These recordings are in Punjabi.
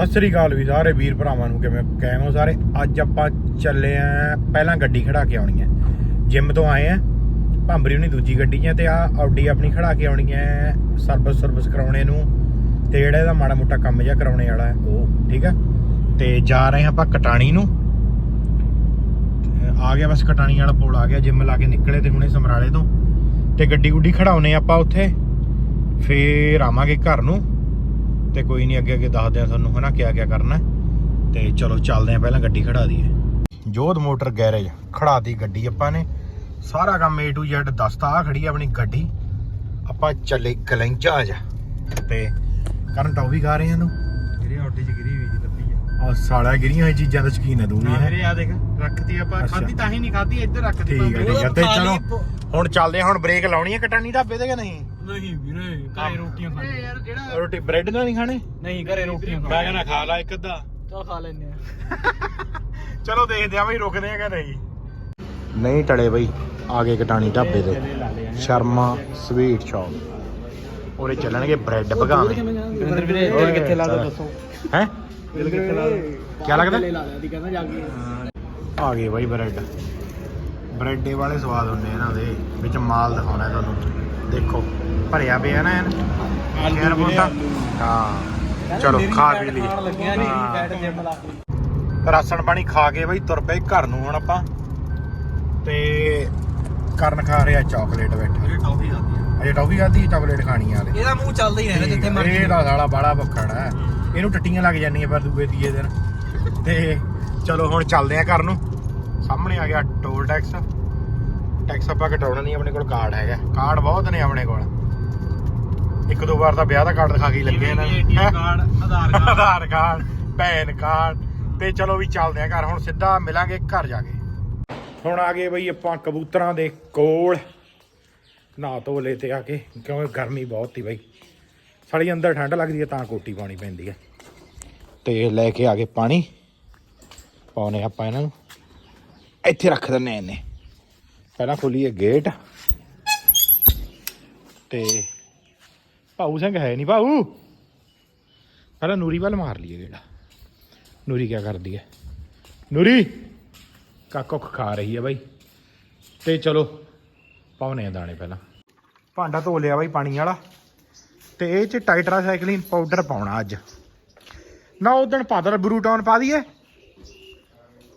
ਸਤਿ ਸ੍ਰੀ ਅਕਾਲ ਵੀ ਸਾਰੇ ਵੀਰ ਭਰਾਵਾਂ ਨੂੰ ਕਿਵੇਂ ਕਾਇਮ ਹੋ ਸਾਰੇ? ਅੱਜ ਆਪਾਂ ਚੱਲੇ ਆਂ, ਪਹਿਲਾਂ ਗੱਡੀ ਖੜਾ ਕੇ ਆਉਣੀ ਹੈ। ਜਿਮ ਤੋਂ ਆਏ ਆਂ, ਭਾਂਬਰੀ ਉਹਨੀ ਦੂਜੀ ਗੱਡੀ ਹੈ ਆ ਤੇ ਆ ਆਡੀ ਆਪਣੀ ਖੜਾ ਕੇ ਆਉਣੀ ਹੈ ਸਰਵਿਸ ਸਰਵਿਸ ਕਰਾਉਣੇ ਨੂੰ। ਤੇ ਜਿਹੜਾ ਇਹਦਾ ਮਾੜਾ ਮੋਟਾ ਕੰਮ ਜਿਹਾ ਕਰਾਉਣੇ ਵਾਲਾ ਹੈ, ਉਹ, ਠੀਕ ਹੈ ਤੇ ਜਾ ਰਹੇ ਹਾਂ ਆਪਾਂ ਕਟਾਣੀ ਨੂੰ। ਆ ਗਿਆ ਬਸ ਕਟਾਣੀ ਵਾਲਾ ਪੁਲ, ਆ ਗਿਆ ਜਿਮ ਲਾ ਕੇ ਨਿਕਲੇ ਤੇ ਹੁਣੇ ਸਮਰਾਲੇ ਤੋਂ। ਤੇ ਗੱਡੀ ਗੁੱਡੀ ਖੜਾਉਨੇ ਆਪਾਂ ਉੱਥੇ। ਫੇਰ ਆਵਾਂਗੇ ਘਰ ਨੂੰ। ਤੇ ਕੋਈ ਨਹੀਂ ਅੱਗੇ ਅੱਗੇ ਦੱਸਦੇ ਆ ਤੁਹਾਨੂੰ ਹਨਾ ਕਿਆ ਕਿਆ ਕਰਨਾ। ਤੇ ਚਲੋ ਚੱਲਦੇ ਆ ਪਹਿਲਾਂ ਗੱਡੀ ਖੜਾ ਦਈਏ। ਜੋਧ ਮੋਟਰ ਗੈਰੇਜ ਖੜਾ ਦੀ ਗੱਡੀ ਆਪਾਂ ਨੇ। ਸਾਰਾ ਕੰਮ A to Z ਦੱਸਤਾ ਆ ਖੜੀ ਆ ਆਪਣੀ ਗੱਡੀ। ਆਪਾਂ ਚੱਲੇ ਗਲੈਂਚਾ ਜਾ ਤੇ ਕਰਨ ਟੌਫੀ ਖਾ ਰਹੇ ਆ ਨੂੰ ਮੇਰੇ ਆਟੇ 'ਚ ਗਿਰੀ ਹੋਈ ਜੀ ਲੱਭੀ ਹੈ ਆ ਸਾਲਾ ਗਿਰੀਆਂ ਹੋਈ ਚੀਜ਼ਾਂ ਦਾ ਸ਼ਕੀਨ ਹੈ ਤੂੰ ਵੀ ਹਾਂ। ਵੀਰੇ ਆ ਦੇਖ ਰੱਖਤੀ ਆਪਾਂ। ਖਾਦੀ ਤਾਂ ਹੀ ਨਹੀਂ ਖਾਦੀ ਇੱਧਰ ਰੱਖਤੀ ਠੀਕ ਹੈ ਠੀਕ ਹੈ ਤੇ ਚਲੋ ਹੁਣ ਚੱਲਦੇ ਆ ਹੁਣ ਬ੍ਰੇਕ ਲਾਉਣੀ ਹੈ ਕਟਾਣੀ ਢਾਬੇ ਤੇ ਕਿ ਨਹੀਂ? ਨਹੀਂ ਵੀਰੇ ਘਰੇ ਰੋਟੀਆਂ ਖਾਣੇ ਯਾਰ ਜਿਹੜਾ ਰੋਟੀ ਬ੍ਰੈਡ ਨਾਲ ਨਹੀਂ ਖਾਣੇ? ਨਹੀਂ ਘਰੇ ਰੋਟੀਆਂ ਮੈਂ ਕਹਿੰਦਾ ਖਾ ਲਾ ਇੱਕ ਅੱਧਾ। ਚਲ ਖਾ ਲੈਨੇ ਆ। ਚਲੋ ਦੇਖਦੇ ਆ ਬਈ ਰੁਕਦੇ ਆ ਕਿ ਨਹੀਂ। ਨਹੀਂ ਟਲੇ ਬਈ ਆ ਗਏ ਕਟਾਣੀ ਢਾਬੇ ਤੇ। ਸ਼ਰਮਾ ਸਵੀਟ ਸ਼ਾਪ ਉਹਦੇ ਚੱਲਣਗੇ ਬ੍ਰੈਡ ਭਗਾਵੇਂ। ਵਿੰਦਰ ਵੀਰੇ ਦਿਲ ਕਿੱਥੇ ਲੱਗਦਾ। ਦੱਸੋ? ਹੈ? ਕਿੱਥੇ ਲੱਗਦਾ ਕੀ ਲੱਗਦਾ? ਲੈ ਲਾ ਲਿਆ ਦੀ ਕਹਿੰਦਾ ਜਾ ਕੇ। ਆ ਗਏ ਬਈ ਬ੍ਰੈਡ ਬ੍ਰੈਡੇ ਵਾਲੇ ਸਵਾਦ ਹੁੰਦੇ ਇਹਨਾਂ ਦੇ ਵਿੱਚ ਮਾਲ ਦਿਖਾਉਣਾ ਤੁਹਾਨੂੰ। ਦੇਖੋ ਭਰਿਆ ਪਿਆ ਨਾ ਐਨ ਯਾਰ ਬੋਤਾ ਹਾਂ ਚਲੋ ਖਾ ਪੀ ਲਈ। ਹਾਂ। ਰਾਸ਼ਨ ਪਾਣੀ ਖਾ ਕੇ ਬਈ ਤੁਰ ਪਏ ਘਰ ਨੂੰ ਹੁਣ ਆਪਾਂ। ਤੇ ਕਰਨ ਖਾ ਰਿਹਾ ਚਾਕਲੇਟ ਬੈਠਾ ਵੀਰੇ ਟੌਫੀ ਖਾਦੀ ਅਜੇ ਟੌਫੀ ਖਾਧੀ ਚਾਕਲੇਟ ਖਾਣੀ ਆ ਇਹਦਾ ਮੂੰਹ ਚੱਲਦਾ ਹੀ ਰਹਿਣਾ ਜਿੱਥੇ ਮਰਜ਼ੀ। ਇਹ ਦਾ ਸਾਲਾ ਬਾੜਾ ਹੈ ਇਹਨੂੰ ਟੱਟੀਆਂ ਲੱਗ ਜਾਂਦੀਆਂ ਪਰ ਦੂਏ ਤੀਏ ਦਿਨ। ਤੇ ਚਲੋ ਹੁਣ ਚੱਲਦੇ ਆ ਘਰ ਨੂੰ। ਸਾਹਮਣੇ ਆ ਗਿਆ ਟੋਲ ਟੈਕਸ ਟੈਕਸ ਆਪਾਂ ਕਟਾਉਣਾ ਨਹੀਂ ਆਪਣੇ ਕੋਲ ਕਾਰਡ ਹੈਗਾ। ਕਾਰਡ ਬਹੁਤ ਨੇ ਆਪਣੇ ਕੋਲ। ਇੱਕ ਦੋ ਵਾਰ ਤਾਂ ਵਿਆਹ ਦਾ ਕਾਰਡ ਦਿਖਾ ਕੇ ਹੀ ਲੱਗੇ ਇਹਨਾਂ ਏਟੀਐਮ ਨੇ card Aadhaar card Aadhaar card PAN card ਤੇ ਚਲੋ ਵੀ ਚੱਲਦੇ ਆ ਘਰ। ਹੁਣ ਸਿੱਧਾ ਮਿਲਾਂਗੇ ਘਰ ਜਾ ਕੇ। ਹੁਣ ਆ ਗਏ ਬਈ ਆਪਾਂ ਕਬੂਤਰਾਂ ਦੇ ਕੋਲ। ਨਹਾ ਧੋ ਲਏ ਤੇ ਆ ਕੇ ਕਿਉਂਕਿ ਗਰਮੀ ਬਹੁਤ ਸੀ ਬਈ। ਸਾਡੀ ਅੰਦਰ ਠੰਡ ਲੱਗਦੀ ਹੈ ਤਾਂ ਕੋਟੀ ਪਾਣੀ ਪੈਂਦੀ ਹੈ ਤੇ ਲੈ ਕੇ ਆ ਗਏ ਪਾਣੀ। ਪਾਉਨੇ ਆਪਾਂ ਇਹਨਾਂ ਨੂੰ। ਇੱਥੇ ਰੱਖ ਦਿੰਨੇ ਇਹਨੇ। ਪਹਿਲਾਂ ਖੋਲੀਏ ਗੇਟ। ਤੇ ਭਾਊ ਸਿੰਘ ਹੈ ਨਹੀਂ ਭਾਊ। ਪਹਿਲਾਂ ਨੂਰੀ ਵੱਲ ਮਾਰ ਲਈਏ ਗੇੜਾ। ਨੂਰੀ ਕੀ ਕਰਦੀ ਹੈ? ਨੂਰੀ ਕੱਕ ਖਾ ਰਹੀ ਹੈ ਬਾਈ। ਤੇ ਚਲੋ, ਪਾਉਨੇ ਆ ਦਾਣੇ ਪਹਿਲਾਂ। ਭਾਂਡਾ ਧੋ ਲਿਆ ਬਾਈ ਪਾਣੀ ਵਾਲਾ। ਤੇ ਇਹ ਚ ਟਾਈਟਰਾਸਾਈਕਲਿਨ ਪਾਊਡਰ ਪਾਉਣਾ ਅੱਜ। ਨਾ ਉਦਣ ਪਾ ਦਰ ਬਰੂਟੌਨ ਪਾ ਦਈਏ।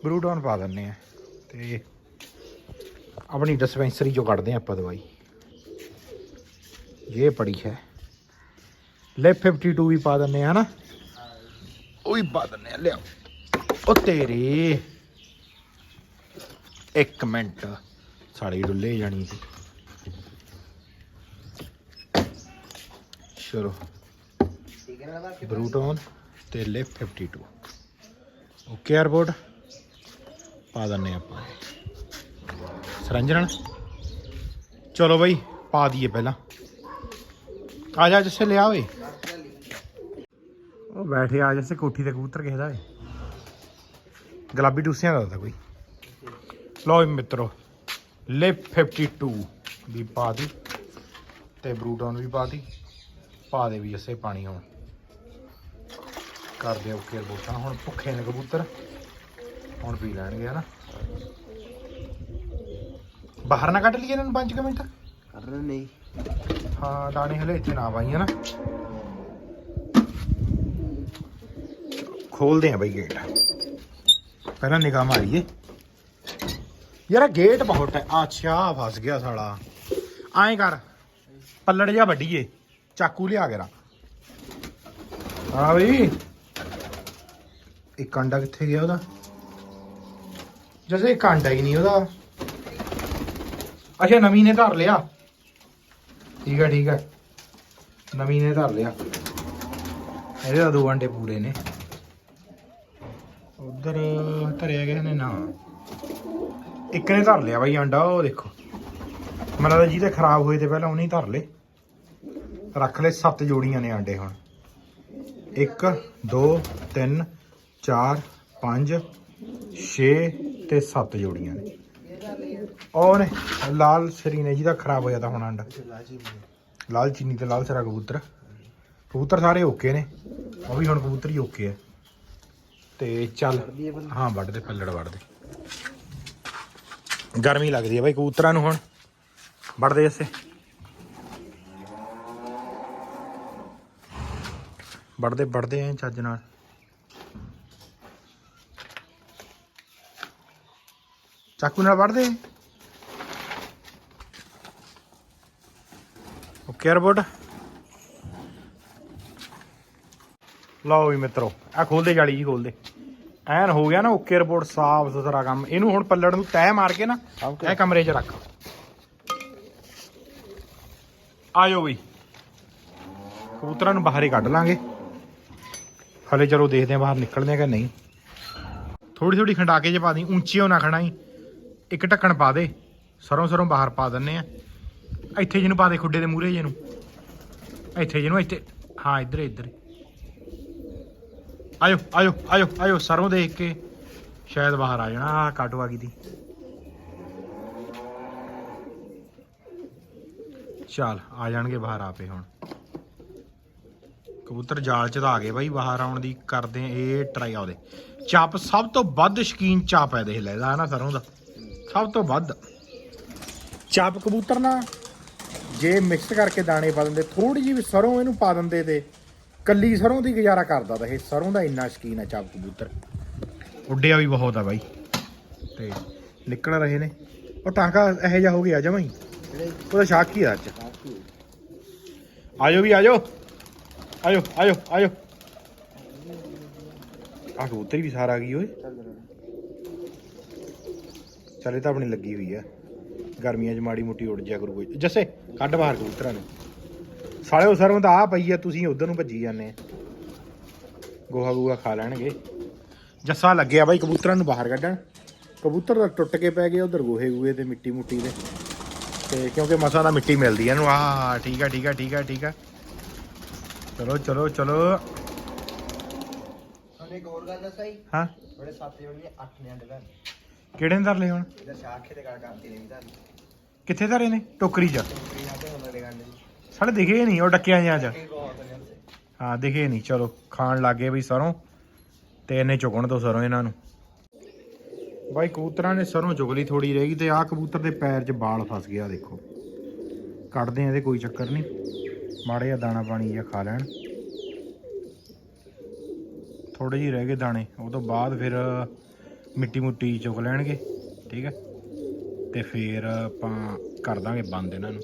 ਬਰੂਟੌਨ ਪਾ ਦਿੰਨੇ ਆ। ਤੇ ਆਪਣੀ ਡਿਸਪੈਂਸਰੀ ਚੋਂ ਕੱਢਦੇ ਆਪਾਂ ਦਵਾਈ। ਇਹ ਪੜੀ ਹੈ। ਲੈ 52 ਵੀ ਪਾ ਦਿੰਨੇ ਆ ਹਨਾ? ਉਹ ਵੀ ਪਾ ਦਿੰਨੇ ਆ ਲਿਆਓ। ਉਹ ਤੇਰੇ। ਇੱਕ ਮਿੰਟ। ਸਾੜੀ ਡੁੱਲੇ ਜਾਣੀ ਸੀ। ਚਲੋ। ਬਰੂਟੋਨ ਤੇ ਲਿਫ 52 ਓਕੇ 에어ਪੋਰਟ ਪਾ ਦਿੰਨੇ ਆਪਾਂ। ਸਰੰਜਣ? ਚਲੋ ਬਈ, ਪਾ ਦਈਏ ਪਹਿਲਾਂ। ਆ ਜਾ ਜਿਸੇ, ਲਿਆ ਓਏ। ਉਹ ਬੈਠੇ ਆ ਜਿਸੇ ਕੋਠੀ ਤੇ ਕਬੂਤਰ ਕਿਸੇ ਦਾ ਏ। ਗੁਲਾਬੀ ਟੂਸਿਆਂ ਦਾ ਤਾਂ ਕੋਈ। ਲਓ ਜੀ ਮਿੱਤਰੋ ਲਿਫ 52 ਵੀ ਪਾ ਦੀ ਤੇ ਬਰੂਟੋਨ ਵੀ ਪਾ ਦੀ ਪਾ ਦੇ ਵੀ ਜੱਸੇ ਪਾਣੀ ਹੁਣ। ਕਰਦੇ ਆ ਓਕੇ ਬੋਟਾਂ ਹੁਣ ਭੁੱਖੇ ਨੇ ਕਬੂਤਰ। ਹੁਣ ਪੀ ਲੈਣਗੇ ਹਨਾ? ਬਾਹਰ ਨਾ ਕੱਢ ਲਈਏ ਇਹਨਾਂ ਨੂੰ 5 ਮਿੰਟ। ਕਰ ਰਹੇ ਨਹੀਂ। ਹਾਂ ਦਾਣੇ ਹਲੇ ਇੱਥੇ ਨਾ ਪਾਈਆਂ ਨਾ ਖੋਲਦੇ ਆ ਬਈ ਗੇਟ ਪਹਿਲਾਂ ਨਿਗਾਹ ਮਾਰੀਏ। ਯਾਰ ਗੇਟ ਬਹੁਤ ਹੈ। ਅੱਛਾ ਫਸ ਗਿਆ ਸਾਲਾ। ਐਂ ਕਰ ਪੱਲੜ ਜਾ ਵੱਡੀਏ ਚਾਕੂ ਲਿਆ ਕੇ ਰਾ ਹਾਂ ਬਈ। ਇੱਕ ਅੰਡਾ ਕਿੱਥੇ ਗਿਆ ਉਹਦਾ? ਜੈਸੇ ਇੱਕ ਅੰਡਾ ਹੀ ਨਹੀਂ ਉਹਦਾ। ਅੱਛਾ, ਨਵੀਂ ਨੇ ਧਰ ਲਿਆ। ਠੀਕ ਹੈ ਠੀਕ ਹੈ। ਨਵੀਂ ਨੇ ਧਰ ਲਿਆ। ਇਹਦੇ ਤਾਂ ਦੋ ਅੰਡੇ ਪੂਰੇ ਨੇ। ਉਧਰ ਧਰਿਆ ਗਿਆ ਨੇ ਨਾ। ਇੱਕ ਨੇ ਧਰ ਲਿਆ ਬਾਈ ਆਂਡਾ, ਉਹ ਦੇਖੋ। ਮੈਨੂੰ ਲੱਗਦਾ ਜਿਹਦੇ ਖਰਾਬ ਹੋਏ ਤੇ ਪਹਿਲਾਂ ਉਹਨੇ ਹੀ ਧਰ ਲਏ। ਰੱਖ ਲੈ ਸੱਤ ਜੋੜੀਆਂ ਨੇ ਆਂਡੇ ਹੁਣ। 1 2 3 4 5 6 ਤੇ 7 ਜੋੜੀਆਂ ਨੇ। ਉਹ ਨੇ ਲਾਲ ਸਰੀ ਨੇ ਜਿਹਦਾ ਖਰਾਬ ਹੋਇਆ ਤਾਂ ਹੁਣ ਆਂਡਾ ਲਾਲ ਚੀਨੀ ਤੇ ਲਾਲ ਸਰਾ ਕਬੂਤਰ। ਕਬੂਤਰ ਸਾਰੇ ਓਕੇ ਨੇ। ਉਹ ਵੀ ਹੁਣ ਕਬੂਤਰ ਹੀ ਓਕੇ ਹੈ ਤੇ ਚੱਲ, ਹਾਂ, ਵੱਢ ਦੇ, ਪੱਲੜ ਵੱਢ ਦੇ। ਗਰਮੀ ਲੱਗਦੀ ਹੈ ਬਾਈ ਕਬੂਤਰਾਂ ਨੂੰ ਹੁਣ। ਵੱਢਦੇ ਦੇ ਇਸੇ। ਵੱਢਦੇ ਵੱਢਦੇ ਐ ਚੱਜ ਨਾਲ। ਚਾਕੂ ਨਾਲ ਵੱਢਦੇ ਓਕੇ ਰਿਪੋਰਟ ਲਓ ਵੀ ਮਿੱਤਰੋ ਆ ਖੋਲ ਦੇ ਜਾਲੀ ਜੀ ਖੋਲ ਦੇ। ਐਨ ਹੋ ਗਿਆ ਨਾ ਓਕੇ ਰਿਪੋਰਟ ਸਾਫ਼ ਸੁਥਰਾ ਕੰਮ। ਇਹਨੂੰ ਹੁਣ ਪੱਲੜ ਨੂੰ ਤੈਅ ਮਾਰ ਕੇ ਨਾ. ਇਹ ਕਮਰੇ 'ਚ ਰੱਖ। ਆਜੋ ਬਈ। ਕਬੂਤਰਾਂ ਨੂੰ ਬਾਹਰ ਹੀ ਕੱਢ ਲਾਂਗੇ। ਹਲੇ ਚਲੋ ਦੇਖਦੇ ਆ ਬਾਹਰ ਨਿਕਲਦੇ ਆ ਕਿ ਨਹੀਂ। ਥੋੜੀ ਥੋੜੀ ਖੰਡਾ ਕੇ ਜੇ ਪਾ ਦੀ ਉੱਚੀਓ ਨਾ ਖੜਾਈ। ਇੱਕ ਢੱਕਣ ਪਾ ਦੇ, ਸਰੋਂ ਸਰੋਂ ਬਾਹਰ ਪਾ ਦਿੰਨੇ ਆ ਇੱਥੇ ਜਿਹਨੂੰ ਪਾ ਦੇ ਖੁੱਡੇ ਦੇ ਮੂਹਰੇ ਜਿਹਨੂੰ। ਇੱਥੇ ਜਿਹਨੂੰ, ਇੱਥੇ। ਹਾਂ, ਇੱਧਰ ਇੱਧਰ। ਆਇਓ ਆਇਓ ਆਇਓ ਆਇਓ, ਸਰੋਂ ਦੇਖ ਕੇ ਸ਼ਾਇਦ ਬਾਹਰ ਆ ਜਾਣਾ। ਆ ਕਾਟੋ ਆ ਗਈ ਦੀ। ਚੱਲ, ਆ ਜਾਣਗੇ ਬਾਹਰ ਆਪੇ ਹੁਣ। ਕਬੂਤਰ ਜਾਲ ਚ ਤਾਂ ਆ ਗਏ ਬਾਈ, ਬਾਹਰ ਆਉਣ ਦੀ ਕਰਦੇ ਇਹ ਟਰਾਈ ਆਉਦੇ ਚਾਪ ਸਭ ਤੋਂ ਵੱਧ ਸ਼ਕੀਨ ਚਾਪ ਹੈ ਦੇਖ ਲੈ ਇਹਦਾ ਨਾ ਸਰੋਂ ਦਾ। ਸਭ ਤੋਂ ਵੱਧ। ਚਾਪ ਕਬੂਤਰ ਨਾ ਜੇ ਮਿਕਸ ਕਰਕੇ ਦਾਣੇ ਪਾ ਦਿੰਦੇ ਥੋੜੀ ਜਿਹੀ ਵੀ ਸਰੋਂ ਇਹਨੂੰ ਪਾ ਦਿੰਦੇ ਤੇ ਕੱਲੀ ਸਰੋਂ ਦੀ ਗੁਜ਼ਾਰਾ ਕਰਦਾ ਤਾਂ ਇਹ ਸਰੋਂ ਦਾ ਇੰਨਾ ਸ਼ਕੀਨ ਹੈ ਚਾਪ ਕਬੂਤਰ। ਉੱਡਿਆ ਵੀ ਬਹੁਤ ਆ ਬਾਈ। ਤੇ ਨਿਕਲ ਰਹੇ ਨੇ। ਉਹ ਟਾਂਕਾ ਇਹੋ ਜਿਹਾ ਹੋ ਗਿਆ ਜਮਾਂ ਹੀ। ਉਹਦਾ ਸ਼ਾਕ ਹੀ ਆ ਅੱਜ? ਆਜੋ ਵੀ ਆਜੋ। ਆਜੋ ਆਜੋ ਆਜੋ। ਆ ਕਬੂਤਰ ਵੀ ਸਾਰ ਆ ਗਈ ਓਏ। ਚੱਲ ਤਾਂ ਆਪਣੀ ਲੱਗੀ ਹੋਈ ਆ। ਗਰਮੀਆਂ 'ਚ ਮਾੜੀ ਮੋਟੀ ਉੱਡ ਜਾ ਕਰੂ ਕੋਈ। ਜੱਸੇ ਕੱਢ ਬਾਹਰ ਕਬੂਤਰਾਂ ਨੂੰ। ਸਾਲਿਓ ਸਰੋਂ ਤਾਂ ਆ ਪਈ ਆ ਤੁਸੀਂ ਉਧਰ ਨੂੰ ਭੱਜੀ ਜਾਂਦੇ ਆ। ਗੋਹਾ ਗੂਹਾ ਖਾ ਲੈਣਗੇ। ਜੱਸਾ ਲੱਗਿਆ ਬਾਈ ਕਬੂਤਰਾਂ ਨੂੰ ਬਾਹਰ ਕੱਢਣ। ਕਬੂਤਰ ਤਾਂ ਟੁੱਟ ਕੇ ਪੈ ਗਏ ਉਧਰ ਗੋਹੇ ਗੂਏ ਤੇ ਮਿੱਟੀ ਮੁੱਟੀ ਦੇ। ਤੇ ਕਿਉਂਕਿ ਮਸਾਂ ਦਾ ਮਿੱਟੀ ਮਿਲਦੀ ਆ ਇਹਨੂੰ। ਆ ਠੀਕ ਆ ਠੀਕ ਆ ਠੀਕ ਆ ਠੀਕ ਆ। ਚਲੋ ਚਲੋ ਚਲੋ। ਇੱਕ ਹੋਰ ਗੱਲ ਦੱਸਾਈ ਹਾਂ। ਬੜੇ ਸਾਥੀ ਹੋਣਗੇ 8 ਨੇ ਅੰਡੇ ਦਾ ਕਿਹੜੇ ਨੇ ਧਰ ਲਏ ਹੁਣ? ਇਹਦਾ ਸ਼ਾਖੇ ਤੇ ਗੱਲ ਕਰਦੀ ਨਹੀਂ ਤਾਂ ਕਿੱਥੇ ਧਰੇ ਨੇ? ਟੋਕਰੀ 'ਚ? ਟੋਕਰੀ ਨਾਲ ਤੇ ਉਹਨਾਂ ਦੇ ਗੰਡੇ ਸਾਲੇ ਦਿਖੇ ਨਹੀਂ ਉਹ ਡੱਕਿਆਂ ਜਿਹਾਂ 'ਚ। ਇਹ ਬਹੁਤ ਨੇ ਉੱਥੇ। ਹਾਂ ਦਿਖੇ ਨਹੀਂ। ਚਲੋ ਖਾਣ ਲੱਗੇ ਬਈ ਸਰੋਂ। ਤੇ ਇਹਨੇ ਚੁਗਣ ਤੋਂ ਸਰੋਂ ਇਹਨਾਂ ਨੂੰ। ਬਾਈ ਕਬੂਤਰਾਂ ਨੇ ਸਰੋਂ ਚੁਗ ਲਈ ਥੋੜੀ ਰਹਿ ਗਈ ਤੇ ਆਹ ਕਬੂਤਰ ਦੇ ਪੈਰ 'ਚ ਬਾਲ ਫਸ ਗਿਆ ਦੇਖੋ। ਕੱਢਦੇ ਆ ਇਹਦੇ ਕੋਈ ਚੱਕਰ ਨਹੀਂ। ਮਾੜੇ ਜਿਹਾ ਦਾਣਾ ਪਾਣੀ ਜਿਹਾ ਖਾ ਲੈਣ। ਥੋੜੇ ਜਿਹੇ ਰਹਿ ਗਏ ਦਾਣੇ। ਉਹ ਤੋਂ ਬਾਅਦ ਫਿਰ ਮਿੱਟੀ ਮੁੱਟੀ ਚੁੱਕ ਲੈਣਗੇ ਠੀਕ ਹੈ? ਤੇ ਫਿਰ ਆਪਾਂ ਕਰ ਦਾਂਗੇ ਬੰਦ ਇਹਨਾਂ ਨੂੰ।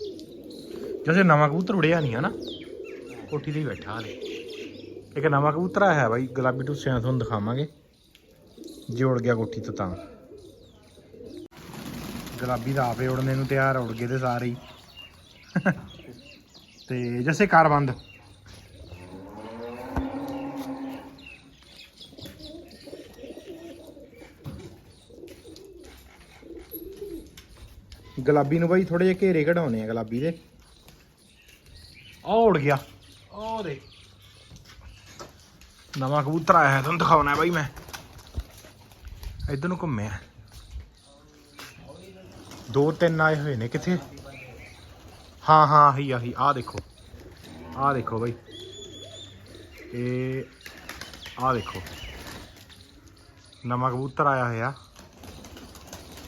ਜੈਸੇ ਨਵਾਂ ਕਬੂਤਰ ਉੜਿਆ ਨਹੀਂ ਹਨਾ ਕੋਠੀ ਤੇ ਹੀ ਬੈਠਾ ਹਾਲੇ। ਇੱਕ ਨਵਾਂ ਕਬੂਤਰ ਆਇਆ ਹੈ ਬਾਈ ਗੁਲਾਬੀ ਟੁੱਸਿਆਂ ਤੁਹਾਨੂੰ ਦਿਖਾਵਾਂਗੇ। ਜੇ ਉੜ ਗਿਆ ਕੋਠੀ ਤੋਂ ਤਾਂ। ਗੁਲਾਬੀ ਦਾ ਆਪੇ ਉੜਨੇ ਨੂੰ ਤਿਆਰ ਆ, ਉੜ ਗਏ ਤੇ ਸਾਰੇ ਹੀ। ਤੇ ਜੈਸੇ ਕਾਰ ਬੰਦ। ਗੁਲਾਬੀ ਨੂੰ ਬਾਈ ਥੋੜੇ ਜਿਹੇ ਘੇਰੇ ਕਢਾਉਣੇ ਆ ਗੁਲਾਬੀ ਦੇ। ਆ ਉੜ ਗਿਆ। ਉਹ ਦੇ ਨਵਾਂ ਕਬੂਤਰ ਆਇਆ ਹੈ, ਤੁਹਾਨੂੰ ਦਿਖਾਉਣਾ ਬਾਈ ਮੈਂ। ਇੱਧਰ ਨੂੰ ਘੁੰਮਿਆ ਦੋ ਤਿੰਨ ਆਏ ਹੋਏ ਨੇ ਕਿੱਥੇ? ਹਾਂ ਹਾਂ, ਆਹੀ ਆਹੀ, ਆਹ ਦੇਖੋ। ਆਹ ਦੇਖੋ ਬਾਈ। ਇਹ ਆਹ ਦੇਖੋ। ਨਵਾਂ ਕਬੂਤਰ ਆਇਆ ਹੋਇਆ।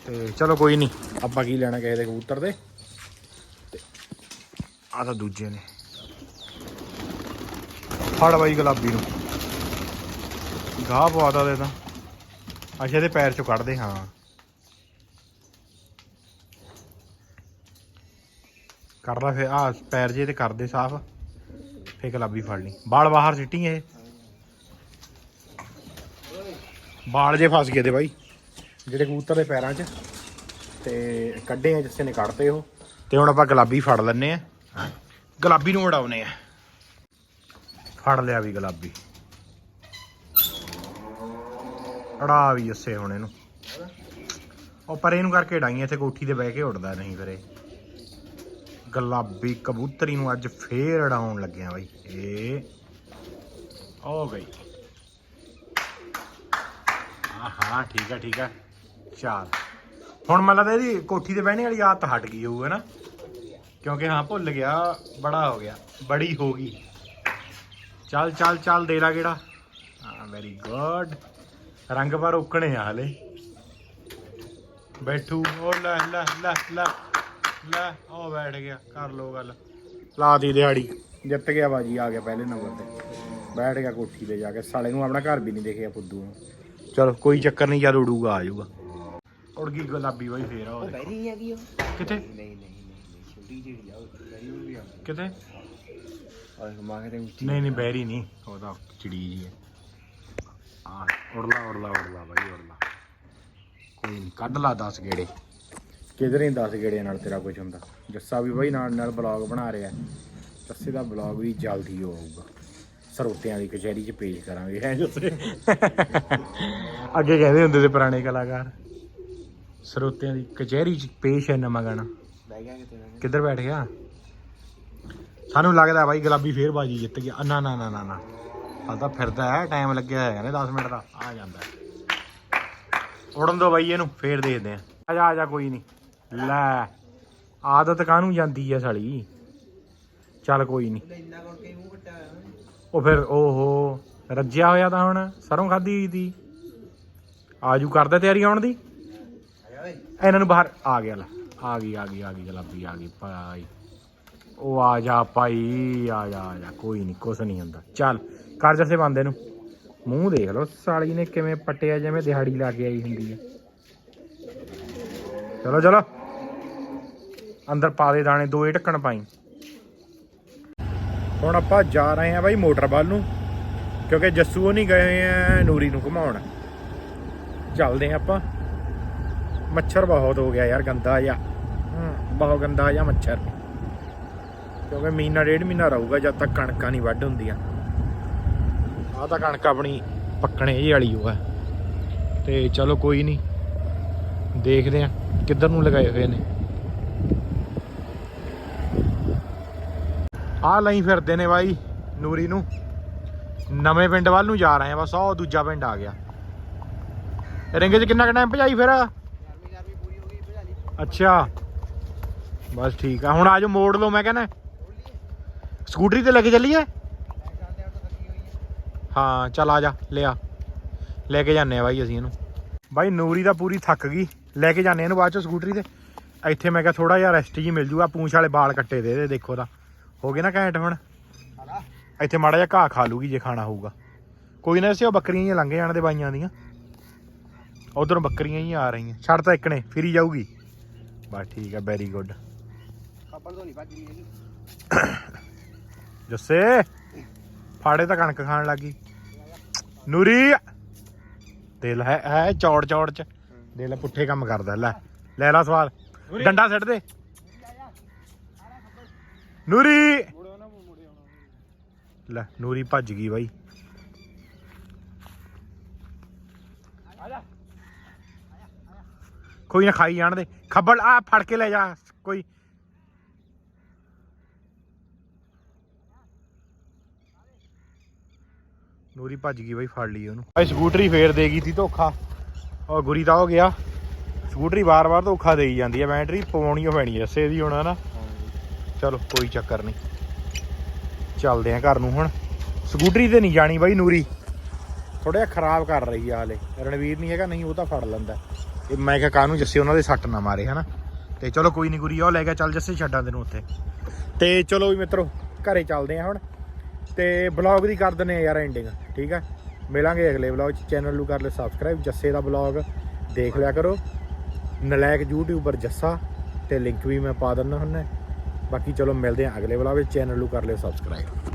ਤੇ ਚਲੋ ਕੋਈ ਨਹੀਂ। ਆਪਾਂ ਕੀ ਲੈਣਾ ਕਿਸੇ ਦੇ ਕਬੂਤਰ ਦੇ? ਆ ਤਾਂ ਦੂਜੇ ਨੇ। ਫੜ ਬਾਈ ਗੁਲਾਬੀ ਨੂੰ। ਗਾਹ ਪਵਾਤਾ ਦੇ ਤਾਂ। ਅੱਛਾ ਇਹਦੇ ਪੈਰ ਚੋਂ ਕੱਢਦੇ ਹਾਂ। ਕਰ ਲੈ ਫੇ ਆ ਪੈਰ ਜੇ ਤੇ ਕਰਦੇ ਸਾਫ਼। ਫੇ ਗੁਲਾਬੀ ਫੜ ਲਈ। ਬਾਲ ਬਾਹਰ ਸਿੱਟੀ ਇਹ। ਬਾਲ ਜੇ ਫਸ ਗਏ ਤੇ ਬਾਈ। ਜਿਹੜੇ ਕਬੂਤਰ ਦੇ ਪੈਰਾਂ 'ਚ। ਤੇ ਕੱਢੇ ਆ ਜਿਸੇ ਨੇ ਕੱਢਤੇ ਉਹ। ਤੇ ਹੁਣ ਆਪਾਂ ਗੁਲਾਬੀ ਫੜ ਲੈਨੇ ਆ। ਗੁਲਾਬੀ ਨੂੰ ਉਡਾਉਨੇ ਆ। ਫੜ ਲਿਆ ਵੀ ਗੁਲਾਬੀ। ਅੜਾ ਵੀ ਜੱਸੇ ਹੁਣ ਇਹਨੂੰ। ਉਹ ਪਰ ਇਹਨੂੰ ਕਰਕੇ ਡਾਈਆਂ ਇੱਥੇ ਕੋਠੀ ਤੇ ਬਹਿ ਕੇ ਉੱਡਦਾ ਨਹੀਂ ਫਿਰ ਗੁਲਾਬੀ ਕਬੂਤਰੀ ਨੂੰ ਅੱਜ ਫੇਰ ਉਡਾਉਣ ਲੱਗਿਆ ਬਾਈ। ਇਹ ਹੋ ਗਈ। ਆਹਾ, ਠੀਕ ਆ ਠੀਕ ਆ। ਚਾਲ। ਹੁਣ ਮੈਨੂੰ ਲੱਗਦਾ ਇਹਦੀ ਕੋਠੀ ਤੇ ਬਹਿਣੇ ਵਾਲੀ ਆਦਤ ਹਟ ਗਈ ਹੋਊ ਨਾ ਕਿਉਂਕਿ ਹਾਂ, ਭੁੱਲ ਗਿਆ, ਬੜਾ ਹੋ ਗਿਆ, ਬੜੀ ਹੋ ਗਈ। ਚੱਲ ਚੱਲ ਚੱਲ ਦੇ ਲਾ ਕਿਹੜਾ? ਹਾਂ ਵੈਰੀ ਗੁੱਡ ਰੰਗ ਪਰ ਉਕਣੇ ਆ ਹਲੇ। ਬੈਠੂ ਉਹ ਲੈ ਲੈ ਲੈ ਲੈ ਲੈ ਉਹ ਬੈਠ ਗਿਆ, ਕਰ ਲੋ ਗੱਲ। ਲਾ ਦੀ ਦਿਹਾੜੀ, ਜਿੱਤ ਗਿਆ ਬਾਜੀ, ਆ ਗਿਆ ਪਹਿਲੇ ਨੰਬਰ ਤੇ। ਬੈਠ ਗਿਆ ਕੋਠੀ ਤੇ ਜਾ ਕੇ, ਸਾਲੇ ਨੂੰ ਆਪਣਾ ਘਰ ਵੀ ਨਹੀਂ ਦੇਖਿਆ ਫੁੱਦੂ ਨੂੰ। ਚਲੋ, ਕੋਈ ਚੱਕਰ ਨਹੀਂ ਯਾਰ ਉਡੂਗਾ, ਆ ਜਾਊਗਾ। ਉੜ ਗਈ ਗੁਲਾਬੀ ਬਾਈ ਫੇਰ ਆ ਉਹ ਉਹਦੇ। ਬੈਰੀ ਨਹੀਂ ਹੈਗੀ ਉਹ। ਕਿੱਥੇ? ਨਹੀਂ ਨਹੀਂ ਨਹੀਂ ਨਹੀਂ ਛੋਟੀ ਜਿਹੜੀ ਆ ਉਹ ਬੈਰੀ ਉਹ ਵੀ ਆ। ਕਿੱਥੇ? ਔਰ ਮਾਂ ਕੇ ਉੱਚੀ ਨਹੀਂ ਨਹੀਂ ਬੈਰੀ ਨਹੀਂ ਉਹਦਾ ਚਿੜੀ ਜੀ ਹੈ ਆ ਉੜਲਾ ਉੜਲਾ ਉੜਲਾ ਬਾਈ ਉੜਲਾ। ਕੋਈ ਨਹੀਂ ਕੱਢ ਲਾ 10 ਗੇੜੇ। ਕਿਧਰੇ 10 ਗੇੜੇ ਨਾਲ ਤੇਰਾ ਕੁਝ ਹੁੰਦਾ। ਜੱਸਾ ਵੀ ਬਾਈ ਨਾਲ ਨਾਲ ਬਲੌਗ ਬਣਾ ਰਿਹਾ। ਜੱਸੇ ਦਾ ਬਲੌਗ ਵੀ ਜਲਦੀ ਹੋਊਗਾ ਸਰੋਤਿਆਂ ਦੀ ਕਚਹਿਰੀ 'ਚ ਪੇਸ਼ ਕਰਾਂਗੇ ਹੈ ਜੱਸੇ? ਅੱਗੇ ਕਹਿੰਦੇ ਹੁੰਦੇ ਸੀ ਪੁਰਾਣੇ ਕਲਾਕਾਰ। ਸਰੋਤਿਆਂ ਦੀ ਕਚਹਿਰੀ 'ਚ ਪੇਸ਼ ਹੈ ਨਵਾਂ ਗਾਣਾ। ਬਹਿ ਗਿਆ ਕਿਤੇ ਨਾ ਕਿੱਧਰ ਬੈਠ ਗਿਆ? ਸਾਨੂੰ ਲੱਗਦਾ ਬਾਈ ਗੁਲਾਬੀ ਫੇਰ ਬਾਜੀ ਜਿੱਤ ਗਿਆ। ਆ, ਨਾ ਨਾ ਨਾ ਨਾ ਨਾ। ਆ ਤਾਂ ਫਿਰਦਾ ਹੈ ਟਾਈਮ ਲੱਗਿਆ ਹੈਗਾ ਨੇ 10 ਮਿੰਟ ਦਾ। ਆ ਜਾਂਦਾ ਹੈ। ਉੜਨ ਦੋ ਬਾਈ ਇਹਨੂੰ ਫੇਰ ਦੇਖਦੇ ਆ ਆ ਜਾ ਆ ਜਾ ਕੋਈ ਨਹੀਂ। ਲੈ ਆਦਤ ਕਾਹਨੂੰ ਜਾਂਦੀ ਹੈ ਸਾਲੀ? ਚੱਲ ਕੋਈ ਨਹੀਂ। ਇੰਨਾ ਮੂੰਹ ਹੋਇਆ ਉਹਨੇ। ਉਹ ਫਿਰ ਓਹੋ ਰੱਜਿਆ ਹੋਇਆ ਤਾਂ ਹੁਣ ਸਰੋਂ ਖਾਦੀ ਹੋਈ ਦੀ ਆਜੂ ਕਰਦਾ ਤਿਆਰੀ ਆਉਣ ਦੀ? ਇਹਨਾਂ ਨੂੰ ਬਾਹਰ, ਆ ਗਿਆ ਲੈ। ਆ ਗਈ ਆ ਗਈ ਆ ਗਈ, ਜਲਾਬੀ, ਆ ਗਈ, ਭਾਈ। ਉਹ ਆ ਜਾ ਭਾਈ, ਆ ਜਾ ਆ ਜਾ। ਕੋਈ ਨਹੀਂ ਕੁਛ ਨਹੀਂ ਹੁੰਦਾ। ਚੱਲ, ਕਰ ਜਸੇ ਬੰਦੇ ਨੂੰ। ਮੂੰਹ ਦੇਖ ਲਓ, ਸਾਲੀ ਨੇ ਕਿਵੇਂ ਪੱਟਿਆ, ਜਿਵੇਂ ਦਿਹਾੜੀ ਲਾ ਕੇ ਆਈ ਹੁੰਦੀ ਹੈ ਚਲੋ ਚਲੋ। ਅੰਦਰ ਪਾ ਦੇ ਦਾਣੇ, ਦੋ ਢੱਕਣ ਪਾਈ। ਹੁਣ ਆਪਾਂ ਜਾ ਰਹੇ ਹਾਂ ਬਾਈ ਮੋਟਰ ਵੱਲ ਨੂੰ, ਕਿਉਂਕਿ ਜੱਸੂ ਉਹ ਨਹੀਂ ਗਏ ਆ ਨੂਰੀ ਨੂੰ ਘੁਮਾਉਣ। ਚੱਲਦੇ ਹਾਂ ਆਪਾਂ। ਮੱਛਰ ਬਹੁਤ ਹੋ ਗਿਆ ਯਾਰ, ਗੰਦਾ ਜਿਹਾ। ਬਹੁਤ ਗੰਦਾ ਜਾਂ ਮੱਛਰ। ਕਿਉਂਕਿ ਮਹੀਨਾ, ਡੇਢ ਮਹੀਨਾ ਰਹੂਗਾ ਜਦ ਤੱਕ ਕਣਕਾਂ ਨਹੀਂ ਵੱਢ ਹੁੰਦੀਆਂ। ਆਹ ਤਾਂ ਕਣਕ ਆਪਣੀ ਪੱਕਣੇ ਜਿਹੀ ਵਾਲੀ ਉਹ ਹੈ। ਤੇ ਚਲੋ ਕੋਈ ਨਹੀਂ, ਦੇਖਦੇ ਆ ਕਿੱਧਰ ਨੂੰ ਲਗਾਏ ਹੋਏ ਨੇ। ਆ ਲਈ ਫਿਰਦੇ ਨੇ ਬਾਈ ਨੂਰੀ ਨੂੰ। ਨਵੇਂ ਪਿੰਡ ਵੱਲ ਨੂੰ ਜਾ ਰਹੇ ਆ ਬਸ ਉਹ ਦੂਜਾ ਪਿੰਡ ਆ ਗਿਆ। ਰਿੰਗੇ 'ਚ ਕਿੰਨਾ ਕੁ ਟਾਈਮ ਭਜਾਈ ਫਿਰ ਗਰਮੀ ਗਰਮੀ ਪੂਰੀ ਹੋ ਗਈ ਭਜਾ ਲਈ ਅੱਛਾ। ਬਸ ਠੀਕ ਆ। ਹੁਣ ਆਜੋ ਮੋੜ ਲਓ, ਮੈਂ ਕਹਿੰਦਾ। ਸਕੂਟਰੀ ਤੇ ਲੈ ਕੇ ਚੱਲੀਏ? ਹਾਂ, ਚੱਲ ਆ ਜਾ। ਲਿਆ। ਲੈ ਕੇ ਜਾਂਦੇ ਆ ਬਾਈ ਅਸੀਂ ਇਹਨੂੰ। ਬਾਈ, ਨੂਰੀ ਤਾਂ ਪੂਰੀ ਥੱਕ ਗਈ। ਲੈ ਕੇ ਜਾਂਦੇ ਇਹਨੂੰ ਬਾਅਦ ਚ ਸਕੂਟਰੀ ਤੇ। ਇੱਥੇ ਮੈਂ ਕਿਹਾ ਥੋੜਾ ਜਿਹਾ ਰੈਸਟ ਜੀ ਮਿਲ ਜੂਗਾ। ਪੂੰਛ ਵਾਲੇ ਵਾਲ ਕੱਟੇ ਦੇ ਦੇ, ਦੇਖੋ ਤਾਂ। ਹੋ ਗਏ ਨਾ ਘੈਂਟ ਹੁਣ। ਇੱਥੇ ਮਾੜਾ ਜਿਹਾ ਘਾਹ ਖਾ ਲੂਗੀ ਜੇ ਖਾਣਾ ਹੋਊਗਾ। ਕੋਈ ਨਾ ਇਸੇ ਬੱਕਰੀਆਂ ਹੀ ਲੰਘ ਜਾਣ ਦੇ ਬਾਈਆਂ ਦੀਆਂ। ਉਧਰ ਬੱਕਰੀਆਂ ਹੀ ਆ ਰਹੀਆਂ। ਛੱਡ ਤਾਂ ਇੱਕ ਨੇ, ਫਿਰੀ ਜਾਊਗੀ। ਬਸ ਠੀਕ ਆ ਵੈਰੀ ਗੁੱਡ ਖੱਬਲ ਤੋਂ ਨਹੀਂ ਭੱਜ ਰਹੀ ਹੈਗੀ। ਜੱਸੇ ਫਾੜੇ ਤਾਂ ਕਣਕ ਖਾਣ ਲੱਗੀ ਨੂਰੀ ਦਿਲ ਹੈ ਹੈ ਚੌੜ ਚੌੜ ਚ। ਦਿਲ ਪੁੱਠੇ ਕੰਮ ਕਰਦਾ ਲੈ ਲੈ ਲਾ ਸਵਾਲ। ਡੰਡਾ ਸਿੱਟ ਦੇ। ਨੂਰੀ। ਲੈ ਨੂਰੀ ਭੱਜ ਗਈ ਬਾਈ ਆ ਜਾ ਕੋਈ ਨਾ ਖਾਈ ਜਾਣ ਦੇ। ਖੱਬਲ ਆ ਫੜ ਕੇ ਲੈ ਜਾ ਕੋਈ। ਨੂਰੀ ਭੱਜ ਗਈ ਬਾਈ ਫੜ ਲਈ ਉਹਨੂੰ। ਬਾਈ ਸਕੂਟਰੀ ਫੇਰ ਦੇ ਗਈ ਤੀ ਧੋਖਾ। ਉਹ ਗੁਰੀ ਤਾਂ ਹੋ ਗਿਆ। ਸਕੂਟਰੀ ਵਾਰ-ਵਾਰ ਧੋਖਾ ਦੇਈ ਜਾਂਦੀ ਹੈ ਬੈਟਰੀ ਪਵਾਉਣੀ ਓ ਪੈਣੀ ਐ ਐਸੇ ਦੀ ਹੁਣ ਹਨਾ। ਚਲੋ ਕੋਈ ਚੱਕਰ ਨਹੀਂ। ਚੱਲਦੇ ਆਂ ਘਰ ਨੂੰ ਹੁਣ। ਸਕੂਟਰੀ ਤੇ ਨਹੀਂ ਜਾਣੀ ਬਾਈ ਨੂਰੀ। ਥੋੜਾ ਖਰਾਬ ਕਰ ਰਹੀ ਆ ਹਲੇ। ਰਣਵੀਰ ਨਹੀਂ ਹੈਗਾ ਨਹੀਂ ਉਹ ਤਾਂ ਫੜ ਲੈਂਦਾ। ਇਹ ਮੈਂ ਕਿਹਾ ਕਾਹਨੂੰ ਜੱਸੇ, ਉਹਨਾਂ ਦੇ ਸੱਟ ਨਾ ਮਾਰੇ, ਹਨਾ? ਤੇ ਚਲੋ ਕੋਈ ਨਹੀਂ ਗੁਰੀ, ਉਹ ਲੈ ਕੇ ਚੱਲ ਜੱਸੇ ਛੱਡਾਂ ਤੈਨੂੰ ਉੱਥੇ। ਤੇ ਚਲੋ ਵੀ ਮਿੱਤਰੋ, ਘਰੇ ਚੱਲਦੇ ਆ ਹੁਣ। ਤੇ ਬਲੌਗ ਦੀ ਕਰ ਦਿੰਦੇ ਆ ਯਾਰ ਐਂਡਿੰਗ ਠੀਕ ਹੈ ਮਿਲਾਂਗੇ ਅਗਲੇ ਬਲੌਗ ਚ। ਚੈਨਲ ਨੂੰ ਕਰ ਲਿਓ ਸਬਸਕ੍ਰਾਈਬ ਜੱਸੇ ਦਾ ਬਲੌਗ ਦੇਖ ਲਿਆ ਕਰੋ। ਨਲਾਇਕ ਯੂਟਿਊਬਰ ਜੱਸਾ, ਤੇ ਲਿੰਕ ਵੀ ਮੈਂ ਪਾ ਦਿੰਦਾ ਹੁੰਨਾ। ਬਾਕੀ ਚਲੋ ਮਿਲਦੇ ਆ ਅਗਲੇ ਬਲੌਗ ਵਿੱਚ ਚੈਨਲ ਨੂੰ ਕਰ ਲਿਓ ਸਬਸਕ੍ਰਾਈਬ